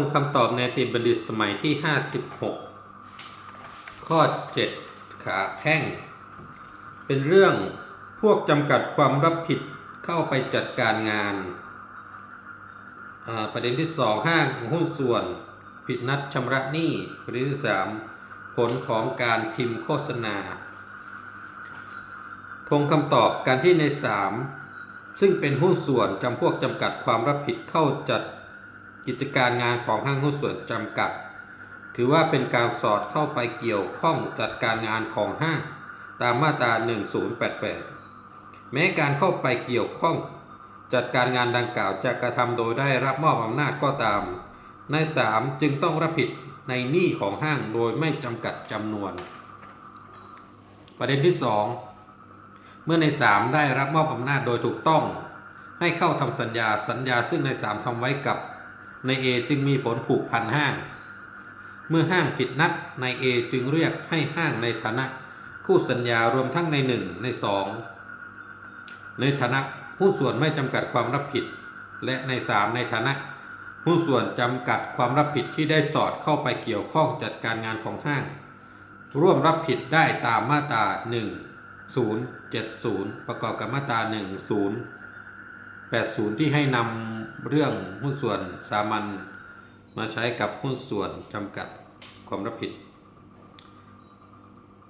งคำตอบในติบัณฑิตสมัยที่ 56 ข้อ 7 ขาแพ่งเป็นเรื่องพวกจำกัดความรับผิดเข้าไปจัดการงาน ประเด็นที่ 2 ห้างหุ้นส่วน ผิดนัดชำระหนี้ ประเด็นที่ 3 ผลของการพิมพ์โฆษณา ทงคำตอบการที่ใน 3 ซึ่งเป็นหุ้นส่วนจำพวกจำกัดความรับผิดเข้าจัด กิจการงานของห้างหุ้นส่วนจำกัด ถือว่าเป็นการสอดเข้าไปเกี่ยวข้องจัดการงานของห้างตามมาตรา 1088 แม้การเข้าไปเกี่ยวข้อง จัดการงานดังกล่าวจะกระทำโดยได้รับมอบอำนาจก็ตาม ใน 3 จึงต้องรับผิดในหนี้ของห้างโดยไม่จำกัดจำนวน ประเด็นที่ 2 เมื่อใน 3 ได้รับมอบอำนาจโดยถูกต้อง ให้เข้าทำสัญญาสัญญาซึ่งใน 3ทำไว้กับ ใน A จึงมีผลผูกพันห้าง เมื่อห้างผิดนัดใน A จึงเรียกให้ห้างในฐานะ คู่สัญญารวมทั้งใน 1 ใน 2 ในฐานะหุ้นส่วนไม่จำกัดความรับผิด และใน 3 ในฐานะหุ้นส่วนจำกัดความรับผิดที่ได้สอดเข้าไปเกี่ยวข้องจัดการงานของห้าง ร่วมรับผิดได้ตามมาตรา1 0 7 0 ประกอบกับมาตรา1 0 80 ที่ให้นำเรื่องหุ้นส่วนสามัญมาใช้กับหุ้นส่วนจำกัดความรับผิด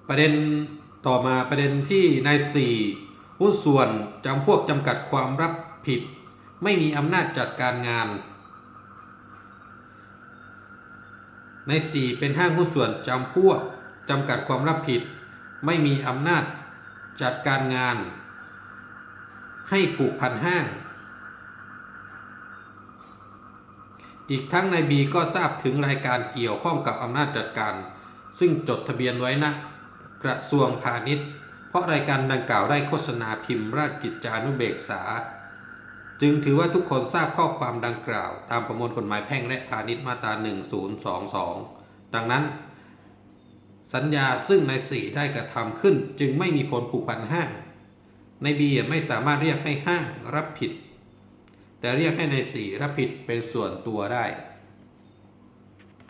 ประเด็นต่อมาประเด็นที่ใน4หุ้นส่วนจำพวกจำกัดความรับผิด ไม่มีอำนาจจัดการงาน ใน 4 เป็นห้างหุ้นส่วนจำพวกจำกัดความรับผิด ไม่มีอำนาจจัดการงาน ให้ผูกพันห้าง อีกทั้งในบีก็ทราบถึงรายการเกี่ยวข้องกับอำนาจจัดการ ซึ่งจดทะเบียนไว้นะ กระทรวงพาณิชย์ เพราะรายการดังกล่าวได้โฆษณาพิมพ์ราชกิจจานุเบกษา จึงถือว่าทุกคนทราบข้อความดังกล่าว ตามประมวลกฎหมายแพ่งและพาณิชย์มาตรา 1022 ดังนั้น สัญญาซึ่งใน4ได้กระทำขึ้นจึงไม่มีผลผูกพันห้างในบีไม่สามารถเรียกให้ห้างรับผิด แต่เรียกให้ใน4รับผิดเป็นส่วนตัวได้